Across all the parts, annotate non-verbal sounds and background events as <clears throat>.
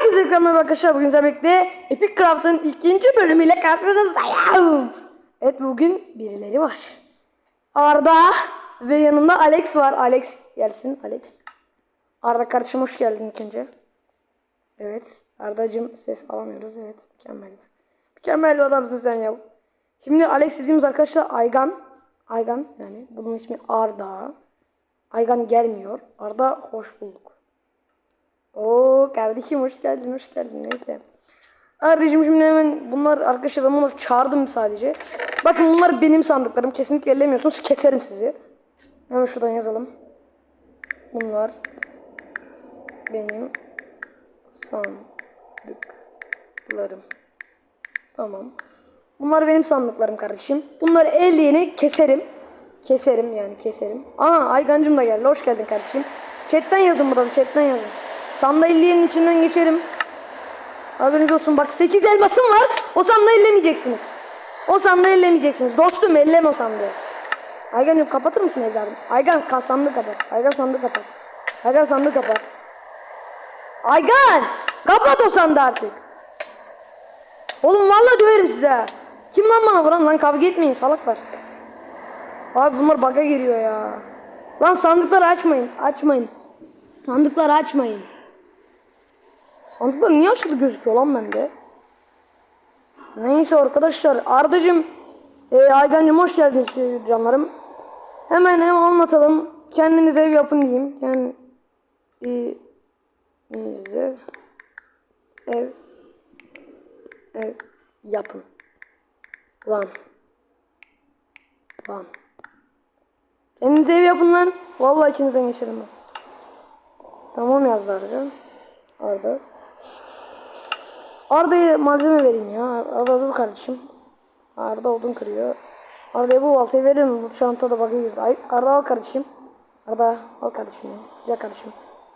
Herkese merhaba arkadaşlar bugün sizlerle birlikte Epic Craft'ın ikinci bölümüyle karşınızdayım. Evet bugün birileri var. Arda ve yanında Alex var. Alex gelsin Alex. Arda kardeşim hoş geldin ilk önce. Evet Ardacığım ses alamıyoruz evet mükemmel. Mükemmel bir adamsın sen ya. Şimdi Alex dediğimiz arkadaşlar Aygan. Aygan yani bunun ismi Arda. Aygan gelmiyor. Arda hoş bulduk. Oo kardeşim hoş geldin hoş geldin neyse. Kardeşim şimdi hemen bunlar arkadaşlar ben bunları çağırdım sadece. Bakın bunlar benim sandıklarım kesinlikle ellemiyorsunuz keserim sizi. Hemen şuradan yazalım. Bunlar benim sandıklarım. Tamam. Bunlar benim sandıklarım kardeşim. Bunları elleyeni keserim. Keserim yani keserim. Aa Aygancım da geldi. Hoş geldin kardeşim. Chatten yazın burada chatten yazın. Sandalyenin içinden geçerim. Haberiniz olsun. Bak 8 elmasım var. O sandığı ellemeyeceksiniz. O sandığı ellemeyeceksiniz. Dostum elleme o sandığı. Aygancım kapatır mısın evladım? Aygan ka- sandığı kapat. Aygan sandığı kapat. Aygan sandığı kapat. Aygan! Kapat o sandığı artık. Oğlum vallahi döverim size. Kim lan bana vuran lan kavga etmeyin salaklar. Abi bunlar bug'a giriyor ya. Lan sandıkları açmayın. Açmayın. Sandıkları açmayın. Sandıklar niye açıldı gözüküyor lan bende? Neyse arkadaşlar. Ardacım, e, Aygancım hoş geldiniz canlarım. Hemen hem anlatalım. Kendiniz ev yapın diyeyim. Yani kendinize ev ev yapın. Lan. Lan. Kendinize ev yapın lan. Vallahi içinizden geçerim ben. Tamam yazdı Arda. Arda. Arda'ya malzeme vereyim ya. Arda dur kardeşim. Arda odun kırıyor. Arda'ya bu baltayı verelim. Bu çantada bakayım girdi. Arda al kardeşim. Arda al kardeşim ya. Gel kardeşim.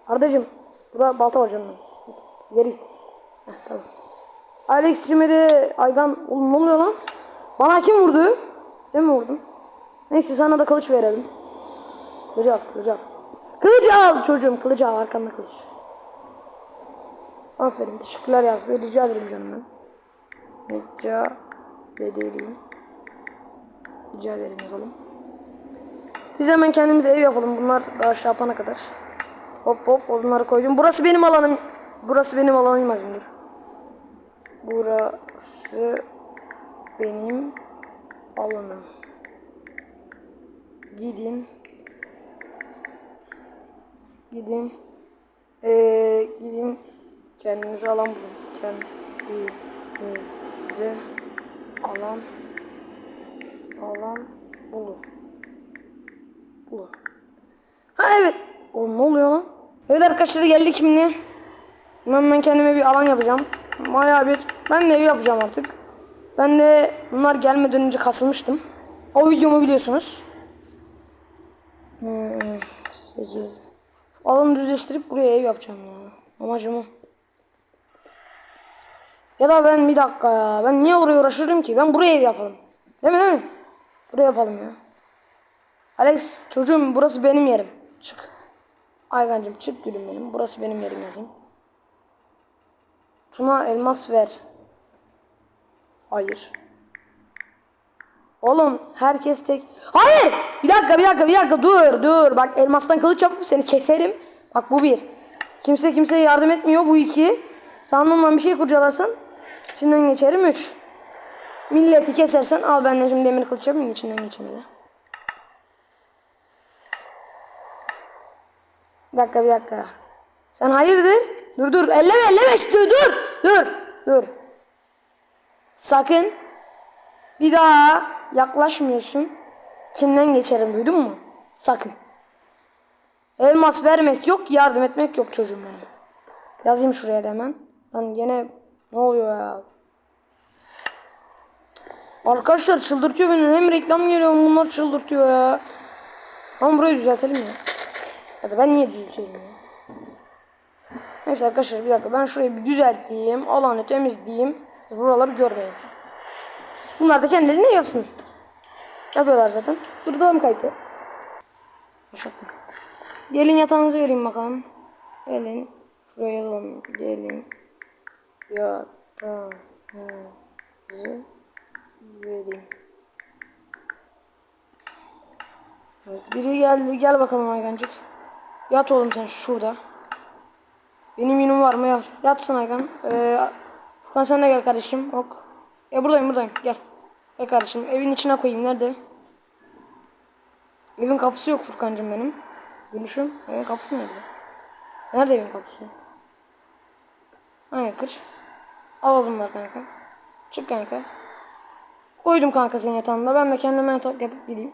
Ardacım. Burada balta var canım. Git. Geri git. Heh, tamam. Alex'cime de Aygan. Oğlum ne oluyor lan? Bana kim vurdu? Sen mi vurdun? Neyse sana da kılıç verelim. Kılıcı al, kılıcı al. Kılıcı al çocuğum, kılıcı al arkanda kılıç. Aferin, teşekkürler yazdı. Rica ederim canım. Rica ederim. Rica ederim yazalım. Biz hemen kendimize ev yapalım. Bunlar daha şey yapana kadar. Hop hop onları koydum. Burası benim alanım. Burası benim alanım Azimdur. Burası benim alanım. Gidin. Gidin. Ee. Kendinize alan bulun. Kendinize alan alan bulun. Bulun. Ha evet. Oğlum ne oluyor lan? Evet arkadaşlar geldik şimdi. Ben, ben kendime bir alan yapacağım. Bayağı bir. Ben de ev yapacağım artık. Ben de bunlar gelmeden önce kasılmıştım. O videomu biliyorsunuz. Hmm, 8. Alanı düzleştirip buraya ev yapacağım ya. Amacım o. Ya da ben bir dakika ya. Ben niye oraya uğraşırım ki? Ben buraya ev yapalım. Değil mi değil mi? Buraya yapalım ya. Alex çocuğum burası benim yerim. Çık. Aygancım çık gülüm benim. Burası benim yerim yazayım. Tuna elmas ver. Hayır. Oğlum herkes tek... Hayır! Bir dakika bir dakika bir dakika dur dur. Bak elmastan kılıç yapıp seni keserim. Bak bu bir. Kimse kimseye yardım etmiyor bu iki. Sandığımdan bir şey kurcalasın. İçinden geçerim üç. Milleti kesersen al benden şimdi demir kılıç yapayım içinden geçeyim hele. Bir dakika bir dakika. Sen hayırdır? Dur dur elleme elleme dur dur dur dur. Sakın bir daha yaklaşmıyorsun. İçinden geçerim duydun mu? Sakın. Elmas vermek yok yardım etmek yok çocuğum benim. Yazayım şuraya da hemen. Lan gene ne oluyor ya? Arkadaşlar çıldırtıyor beni. Hem reklam geliyor bunlar çıldırtıyor ya. Ama burayı düzeltelim ya. Ya da ben niye düzeltiyorum ya? Neyse arkadaşlar bir dakika ben şurayı bir düzelteyim. Alanı temizleyeyim. Siz buraları görmeyin. Bunlar da kendileri ne yapsın? Yapıyorlar zaten. Burada kayıtlı? Yaşatma. Gelin yatağınızı vereyim bakalım. Gelin. Şuraya yazalım. Gelin. Yatağınızı vereyim. Evet, biri geldi. Gel bakalım Aygancık. Yat oğlum sen şurada. Benim yünüm var mı? Yat. Yatsın Aygan. Ee, sen de gel kardeşim. Ok. Ya buradayım buradayım. Gel. Gel kardeşim. Evin içine koyayım. Nerede? Evin kapısı yok Furkancığım benim. Gülüşüm. Evin kapısı nerede? Nerede evin kapısı? Hayır kır. Al bunlar kanka. Çık kanka. Koydum kanka senin yatağında. Ben de kendime yatak yapıp gideyim.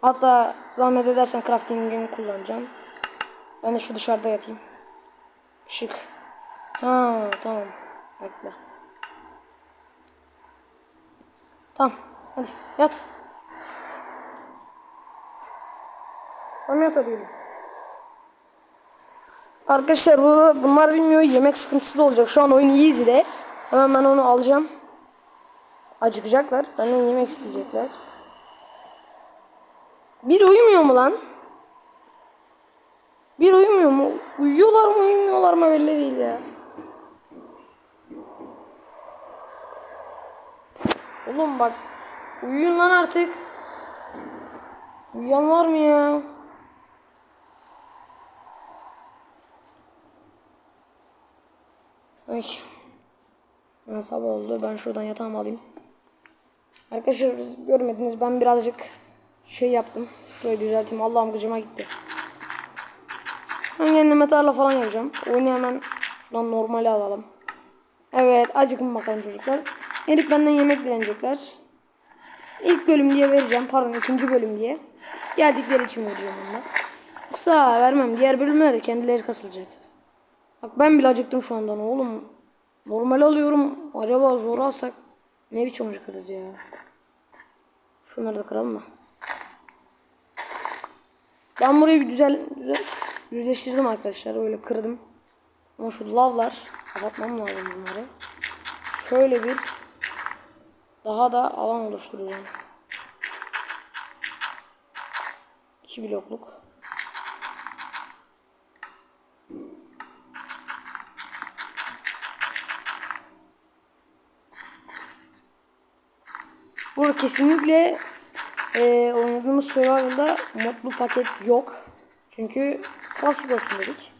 Hatta zahmet edersen crafting'imi kullanacağım. Ben de şu dışarıda yatayım. Şık. Ha tamam. Bekle. Tamam. Hadi yat. Tamam yat hadi. Arkadaşlar bu, bunlar bilmiyor yemek sıkıntısı da olacak. Şu an oyun iyi izle. Hemen ben onu alacağım. Acıkacaklar. Benden yemek isteyecekler. Bir uyumuyor mu lan? Bir uyumuyor mu? Uyuyorlar mı uyumuyorlar mı belli değil ya. Oğlum bak. Uyuyun lan artık. Uyuyan var mı ya? Ay. Ya sabah oldu. Ben şuradan yatağımı alayım. Arkadaşlar görmediniz ben birazcık şey yaptım. Böyle düzelteyim. Allah'ım gıcıma gitti. Ben kendime tarla falan yapacağım. Oyunu hemen lan normale alalım. Evet acıkın bakalım çocuklar. Gelip benden yemek dilenecekler. İlk bölüm diye vereceğim. Pardon ikinci bölüm diye. Geldikleri için vereceğim onları. Yoksa vermem. Diğer bölümlerde de kendileri kasılacak. Bak ben bile acıktım şu andan oğlum. Normal alıyorum. Acaba zor alsak ne biçim acıkırız ya. Şunları da kıralım mı? Ben burayı bir güzel, güzel düzleştirdim arkadaşlar. Öyle kırdım. Ama şu lavlar kapatmam lazım bunları. Şöyle bir daha da alan oluşturacağım. İki blokluk. Burada kesinlikle e, oynadığımız survival'da modlu paket yok. Çünkü klasik olsun dedik.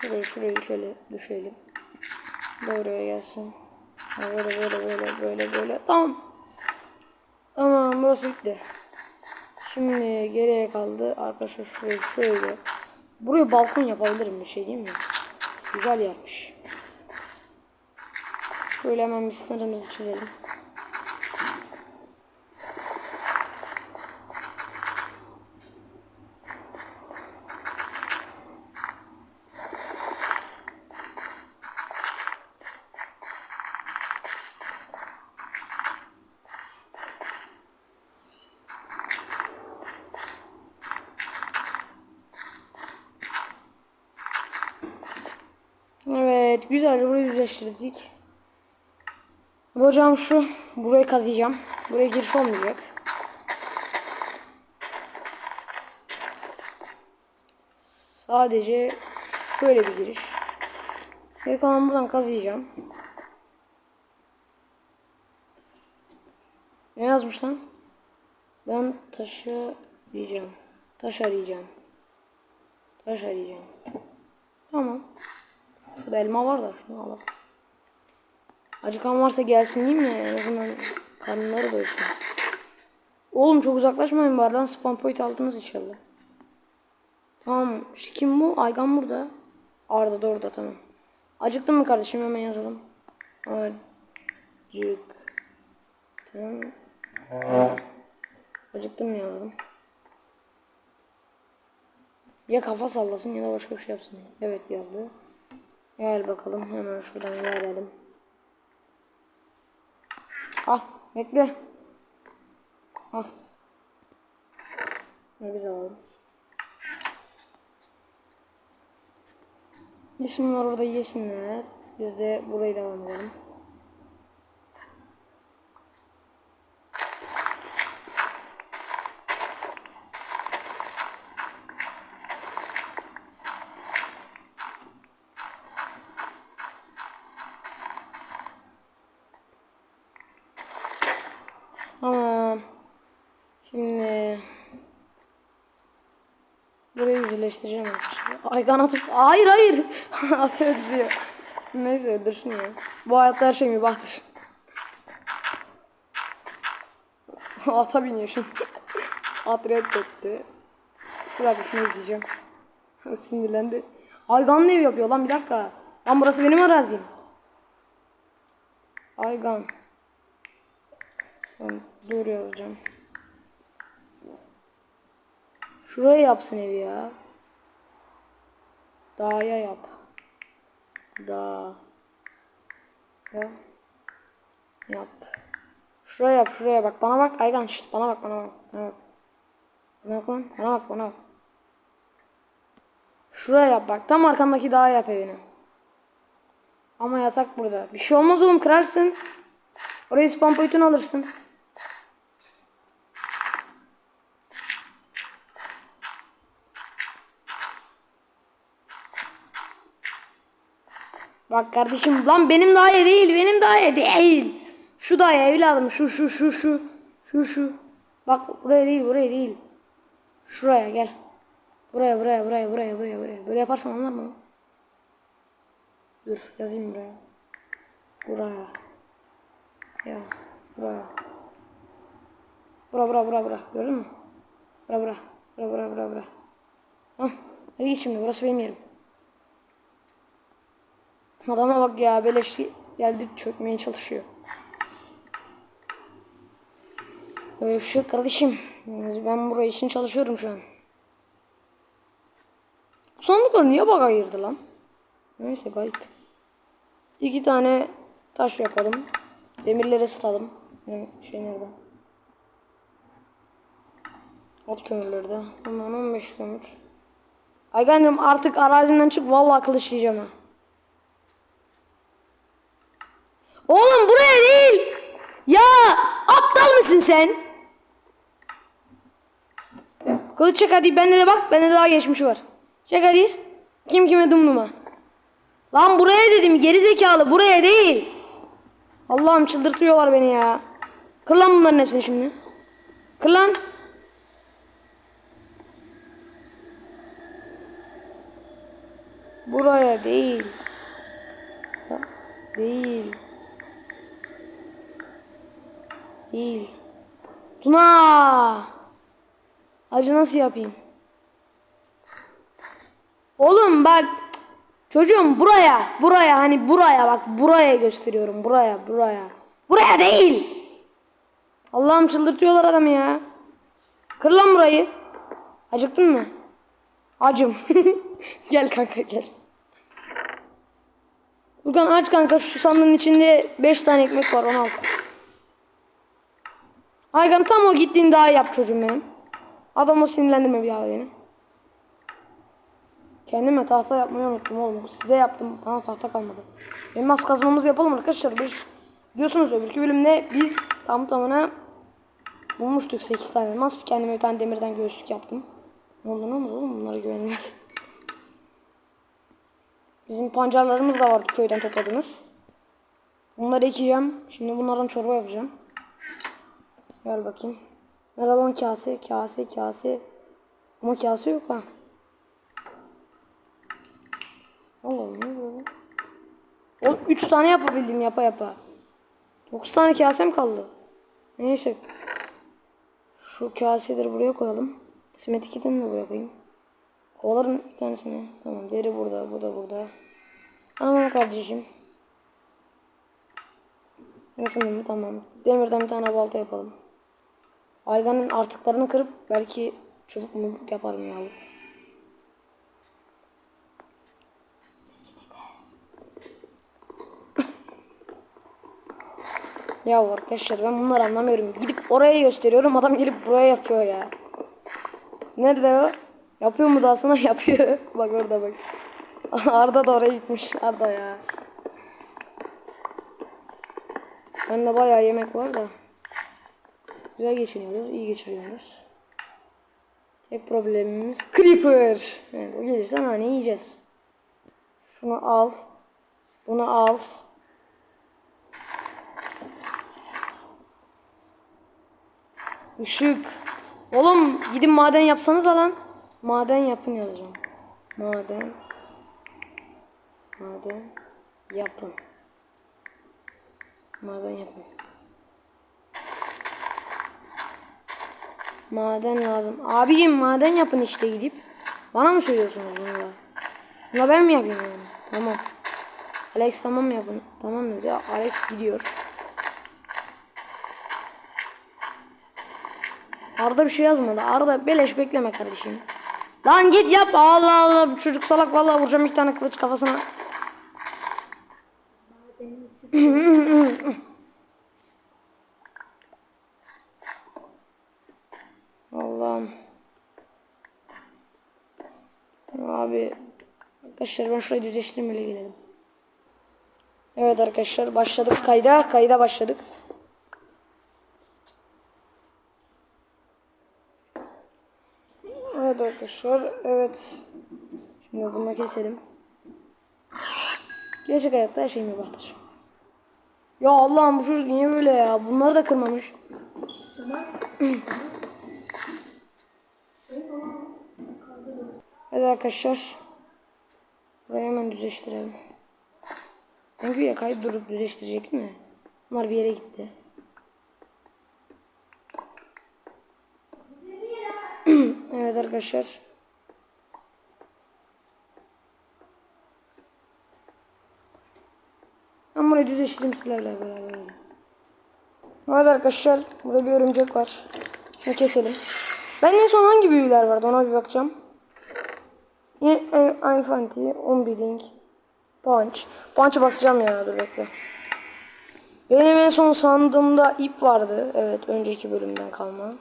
Şurayı şurayı şöyle düşelim. Buraya gelsin. Böyle böyle böyle böyle böyle. Tamam. Tamam burası bitti. Şimdi geriye kaldı. Arkadaşlar şurayı şöyle. Buraya balkon yapabilirim bir şey değil mi? Güzel yermiş. Şöyle hemen bir sınırımızı çizelim. Evet güzel burayı düzleştirdik. Hocam şu burayı kazıyacağım. Buraya giriş olmayacak. Sadece şöyle bir giriş. Geri kalan buradan kazıyacağım. Ne yazmış lan? Ben taşı diyeceğim. Taş arayacağım. Taş arayacağım. Tamam. Şurada elma var da şunu alalım. Acıkan varsa gelsin değil mi? En azından karnları doysun. Oğlum çok uzaklaşmayın bari lan. Spawn point aldınız inşallah. Tamam. Kim bu? Aygan burada. Arda da orada tamam. Acıktın mı kardeşim? Hemen yazalım. Acıktım. Acıktım yazalım. Ya kafa sallasın ya da başka bir şey yapsın. Evet yazdı. Gel bakalım hemen şuradan gelelim. Al bekle. Al. Ne güzel oldu. Bunlar orada yesinler. Biz de burayı devam edelim. Şimdi arkadaşlar. Aygan atıp hayır hayır <laughs> atı öldürüyor. Neyse öldürsün ya. Bu hayatta her şey mübahtır. <laughs> Ata biniyor şimdi. <laughs> At reddetti. Bir dakika şunu izleyeceğim. Sinirlendi. Aygan ne yapıyor lan bir dakika. Lan burası benim arazim. Aygan. Ben dur yazacağım. Şuraya yapsın evi ya. Dağa yap. Dağ. Ya. Yap. Şuraya yap şuraya bak. Bana bak Aygan şşt bana bak bana bak. Bana bak. Bana bak. Bana bak bana bak. Şuraya yap bak. Tam arkandaki dağa yap evini. Ama yatak burada. Bir şey olmaz oğlum kırarsın. Orayı spam boyutunu alırsın. Bak kardeşim lan benim daire değil benim daire değil. Şu daire evladım şu şu şu şu şu şu. Bak buraya değil buraya değil. Şuraya gel. Buraya buraya buraya buraya buraya buraya. Böyle yaparsan anlar mı? Dur yazayım buraya. Buraya. Ya buraya. Bura bura bura bura. Gördün mü? Bura bura. Bura bura bura bura. Hah. Hadi git şimdi burası benim yerim. Adama bak ya beleş geldi çökmeye çalışıyor. Böyle bir şey kardeşim. Ben buraya için çalışıyorum şu an. Sandıkları niye bak ayırdı lan? Neyse garip. İki tane taş yapalım. Demirleri ısıtalım. Şey nerede? At kömürleri de. Hemen 15 kömür. Aygan'ım artık arazimden çık. Vallahi kılıçlayacağım ha. Oğlum buraya değil. Ya aptal mısın sen? Kılıç çek hadi bende de bak bende daha geçmiş var. Çek hadi. Kim kime dumduma. Lan buraya dedim geri zekalı buraya değil. Allah'ım çıldırtıyorlar beni ya. Kır lan bunların hepsini şimdi. Kır lan. Buraya değil. Değil. Değil. Tuna. Acı nasıl yapayım? Oğlum bak. Çocuğum buraya. Buraya hani buraya bak. Buraya gösteriyorum. Buraya. Buraya. Buraya değil. Allah'ım çıldırtıyorlar adamı ya. Kır lan burayı. Acıktın mı? Acım. <laughs> gel kanka gel. Furkan aç kanka şu sandığın içinde 5 tane ekmek var onu al. Aygan tam o gittiğin daha yap çocuğum benim. Adamı sinirlendirme bir abi beni. Kendime tahta yapmayı unuttum oğlum. Size yaptım. Bana tahta kalmadı. Elmas kazmamızı yapalım arkadaşlar. Biz biliyorsunuz öbürkü bölümde biz tam tamına bulmuştuk 8 tane elmas. Kendime bir tane demirden göğüslük yaptım. Ne oldu ne olmaz oğlum bunlara güvenilmez. Bizim pancarlarımız da vardı köyden topladığımız. Bunları ekeceğim. Şimdi bunlardan çorba yapacağım. Gel bakayım. Nerede lan kase? Kase, kase. Ama kase yok ha. Allah Allah ne bu? Oğlum 3 tane yapabildim yapa yapa. 9 tane kasem kaldı. Neyse. Şu kaseleri buraya koyalım. İsmet 2'den de buraya koyayım. Kovaların bir tanesini. Tamam deri burada, bu da burada. Tamam kardeşim. Nasıl mı? Tamam. Demirden bir tane balta yapalım. Aygan'ın artıklarını kırıp belki çubuk mu yaparım ya. ya arkadaşlar ben bunları anlamıyorum. Gidip oraya gösteriyorum adam gelip buraya yapıyor ya. Nerede o? Yapıyor mu daha sana? <laughs> Yapıyor. bak orada bak. <laughs> Arda da oraya gitmiş. Arda ya. Bende bayağı yemek var da. Güzel geçiniyoruz. iyi geçiriyoruz. Tek problemimiz Creeper. Evet, o gelirse nane yiyeceğiz. Şunu al. Bunu al. Işık. Oğlum gidin maden yapsanız lan. Maden yapın yazacağım. Maden. Maden yapın. Maden yapın. Maden lazım. Abicim maden yapın işte gidip. Bana mı söylüyorsunuz bunu da? Bunu ben mi yapayım? Tamam. Alex tamam yapın. Tamam dedi. Alex gidiyor. Arda bir şey yazmadı. Arda beleş bekleme kardeşim. Lan git yap. Allah Allah. Çocuk salak vallahi vuracağım bir tane kılıç kafasına. Allah'ım. Abi. Arkadaşlar ben şurayı düzleştireyim öyle gelelim. Evet arkadaşlar başladık kayda. Kayda başladık. Evet arkadaşlar. Evet. Şimdi bunu keselim. Gerçek hayatta her şey mübahtır. Ya Allah'ım bu çocuk niye böyle ya? Bunları da kırmamış. evet arkadaşlar. Burayı hemen düzleştirelim. Çünkü ya kayıp durup düzleştirecek mi? Bunlar bir yere gitti. <clears throat> evet arkadaşlar. Ben burayı düzleştireyim sizlerle beraber. Evet arkadaşlar. Burada bir örümcek var. Şunu keselim. Ben en son hangi büyüler vardı ona bir bakacağım. Infanti, Unbeating, Punch. Punch'ı basacağım ya dur bekle. Benim en son sandığımda ip vardı. Evet önceki bölümden kalma.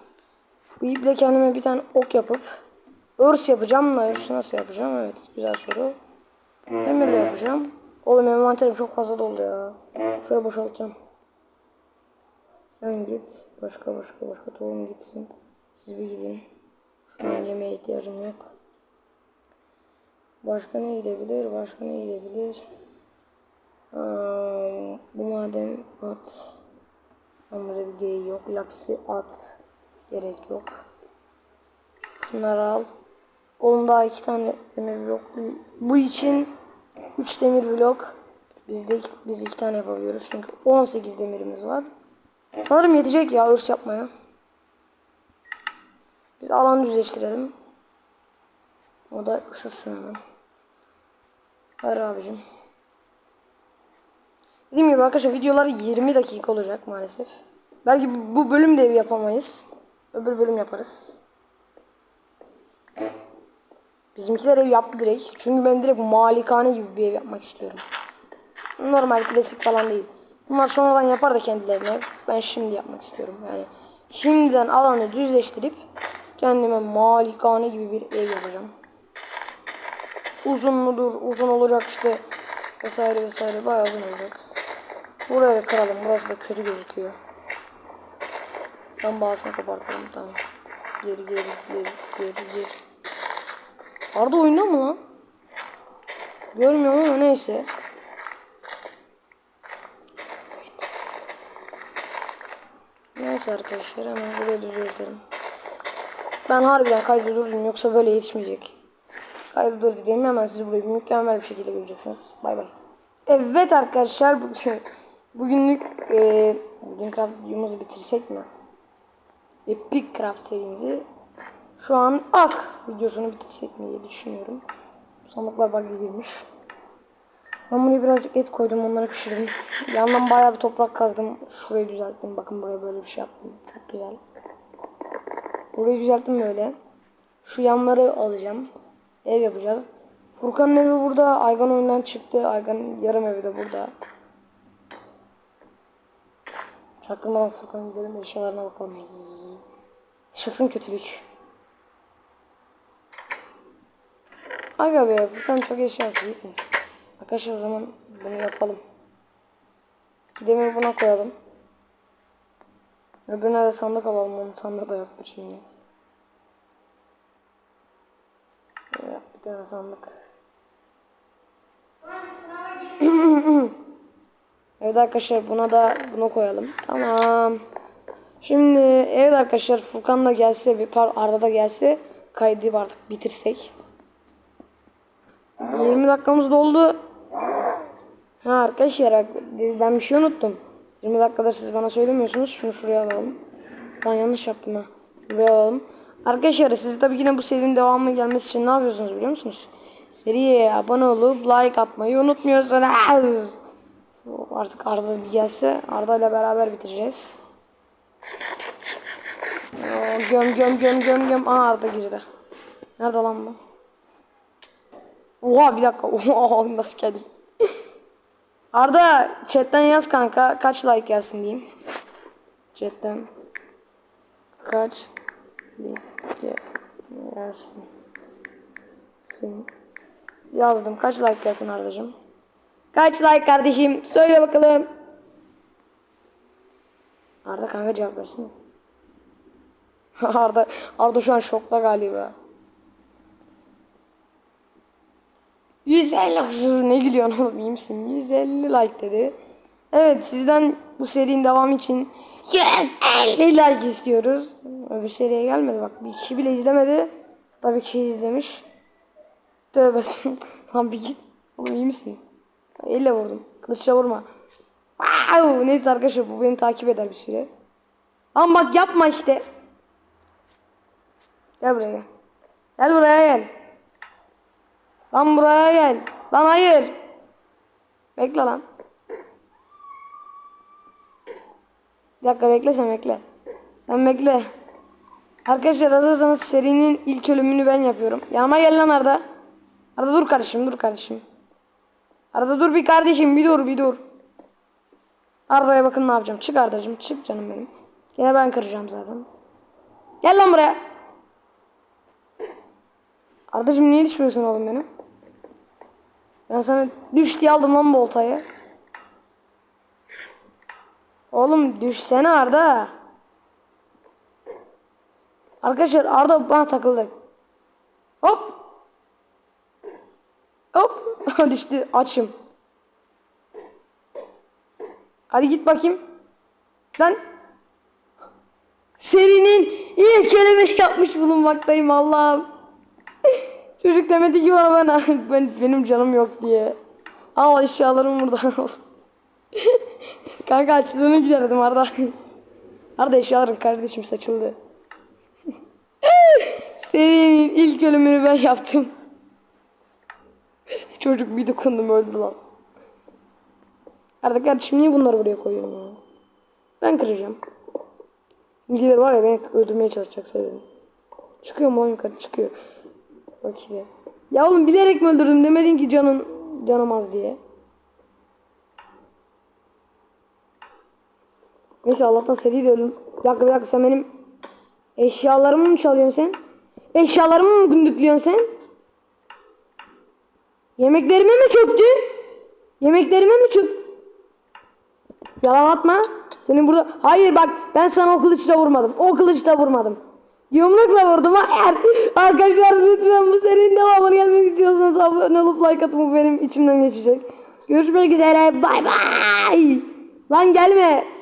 Bu iple kendime bir tane ok yapıp örs yapacağım da örsü nasıl yapacağım? Evet güzel soru. Demirle yapacağım. Oğlum envanterim çok fazla doldu ya. Şöyle boşaltacağım. Sen git. Başka başka başka tohum gitsin. Siz bir gidin. Şu an yemeğe ihtiyacım yok. Başka ne gidebilir? Başka ne gidebilir? Aa, bu maden at. Ama bir gereği yok. Lapisi at. Gerek yok. Şunları al. Oğlum daha iki tane demir blok. Bu için 3 demir blok. Biz de biz iki tane yapabiliyoruz. Çünkü 18 demirimiz var. Sanırım yetecek ya örs yapmaya. Biz alan düzleştirelim. O da ısıtsın hemen. Hayır abicim. Dediğim gibi arkadaşlar videolar 20 dakika olacak maalesef. Belki bu- bölüm de yapamayız. Öbür bölüm yaparız. Bizimkiler ev yaptı direkt. Çünkü ben direkt malikane gibi bir ev yapmak istiyorum. Normal klasik falan değil. Bunlar sonradan yapar da kendilerine. Ben şimdi yapmak istiyorum. Yani şimdiden alanı düzleştirip kendime malikane gibi bir ev yapacağım. Uzun mudur? Uzun olacak işte vesaire vesaire bayağı uzun olacak. Buraya kıralım. Burası da kötü gözüküyor. Ben bağısını kopartalım tamam. Geri geri geri geri geri. Arda oyunda mı lan? Görmüyorum ama neyse. Neyse arkadaşlar hemen buraya düzeltelim. Ben harbiden kaydı durdum yoksa böyle yetişmeyecek. Kaydı durdurayım hemen siz burayı mükemmel bir şekilde göreceksiniz. Bay bay. Evet arkadaşlar bugün bugünlük e, bugün craft videomuzu bitirsek mi? Epic Craft serimizi şu an ak videosunu bitirsek mi diye düşünüyorum. Sandıklar bug'a girmiş. Ben buraya birazcık et koydum onları pişirdim. Yandan bayağı bir toprak kazdım. Şurayı düzelttim. Bakın buraya böyle bir şey yaptım. Çok güzel. Burayı düzelttim böyle. Şu yanları alacağım. Ev yapacağız. Furkan'ın evi burada. Aygan oyundan çıktı. Aygan'ın yarım evi de burada. Çaktırmadan Furkan'ın gidelim eşyalarına bakalım. Yaşasın kötülük. Aga be Furkan çok eşyası yıkmış. Arkadaşlar o zaman bunu yapalım. Demir buna koyalım. Öbürüne de sandık alalım. Onu sandık da yoktur şimdi. Evet, bir tane sandık. evet arkadaşlar buna da bunu koyalım. Tamam. Şimdi evet arkadaşlar Furkan da gelse bir par Arda da gelse kaydı artık bitirsek. 20 dakikamız doldu. Ha arkadaşlar ben bir şey unuttum. 20 dakikada siz bana söylemiyorsunuz. Şunu şuraya alalım. Ben yanlış yaptım ha. Buraya alalım. Arkadaşlar siz tabii yine bu serinin devamı gelmesi için ne yapıyorsunuz biliyor musunuz? Seriye abone olup like atmayı unutmuyorsunuz. Artık Arda bir gelse Arda ile beraber bitireceğiz. Oo, göm göm göm göm göm. Aa Arda girdi. Nerede lan bu? Oha bir dakika. <laughs> Oha nasıl geldi? Arda chatten yaz kanka. Kaç like gelsin diyeyim. Chatten. Kaç like gelsin. Sin. Yazdım. Kaç like gelsin Arda'cığım? Kaç like kardeşim? Söyle bakalım. Arda kanka cevap versin. <laughs> Arda, Arda şu an şokta galiba. 150 ne gülüyorsun oğlum iyi misin? 150 like dedi. Evet sizden bu serinin devamı için 150 like istiyoruz. Öbür seriye gelmedi bak bir kişi bile izlemedi. Tabii kişi izlemiş. Tövbe lan bir git. Oğlum iyi misin? Elle vurdum. Kılıçla vurma. Wow! Neyse arkadaşlar bu beni takip eder bir süre. Ama bak yapma işte. Gel buraya gel. Gel buraya gel. Lan buraya gel. Lan hayır. Bekle lan. Bir dakika bekle sen bekle. Sen bekle. Arkadaşlar hazırsanız serinin ilk ölümünü ben yapıyorum. Yanıma gel lan Arda. Arda dur kardeşim dur kardeşim. Arda dur bir kardeşim bir dur bir dur. Arda'ya bakın ne yapacağım. Çık Arda'cığım çık canım benim. Yine ben kıracağım zaten. Gel lan buraya. Arda'cığım niye düşmüyorsun oğlum benim? Ben sana düş diye aldım lan bu oltayı. Oğlum düşsene Arda. Arkadaşlar Arda bana takıldı. Hop. Hop. <laughs> Düştü. Açım. Hadi git bakayım. Lan. Serinin ilk kelimeni yapmış bulunmaktayım Allah'ım. Çocuk demedi ki bana ben, ben benim canım yok diye. Al eşyalarım burada. <laughs> Kanka açlığını giderdim Arda. Arda eşyaların kardeşim saçıldı. Serinin ilk ölümünü ben yaptım. Çocuk bir dokundum öldü lan. Arda kardeşim niye bunları buraya koyuyorsun ya? Ben kıracağım. Bilgiler var ya beni öldürmeye çalışacak sayılır. Çıkıyor mu lan yukarı çıkıyor. Bak işte. Ya oğlum bilerek mi öldürdüm demedin ki canın canım az diye. Neyse Allah'tan seri de öldüm. Bir dakika bir dakika sen benim eşyalarımı mı çalıyorsun sen? Eşyalarımı mı gündüklüyorsun sen? Yemeklerime mi çöktün? Yemeklerime mi çök? Yalan atma. Senin burada... Hayır bak ben sana o kılıçla vurmadım. O kılıçla vurmadım. Yumrukla vurdum. Hayır. Arkadaşlar lütfen bu serinin devamını gelmek istiyorsanız abone olup like atın. Bu benim içimden geçecek. Görüşmek üzere. Bay bay. Lan gelme.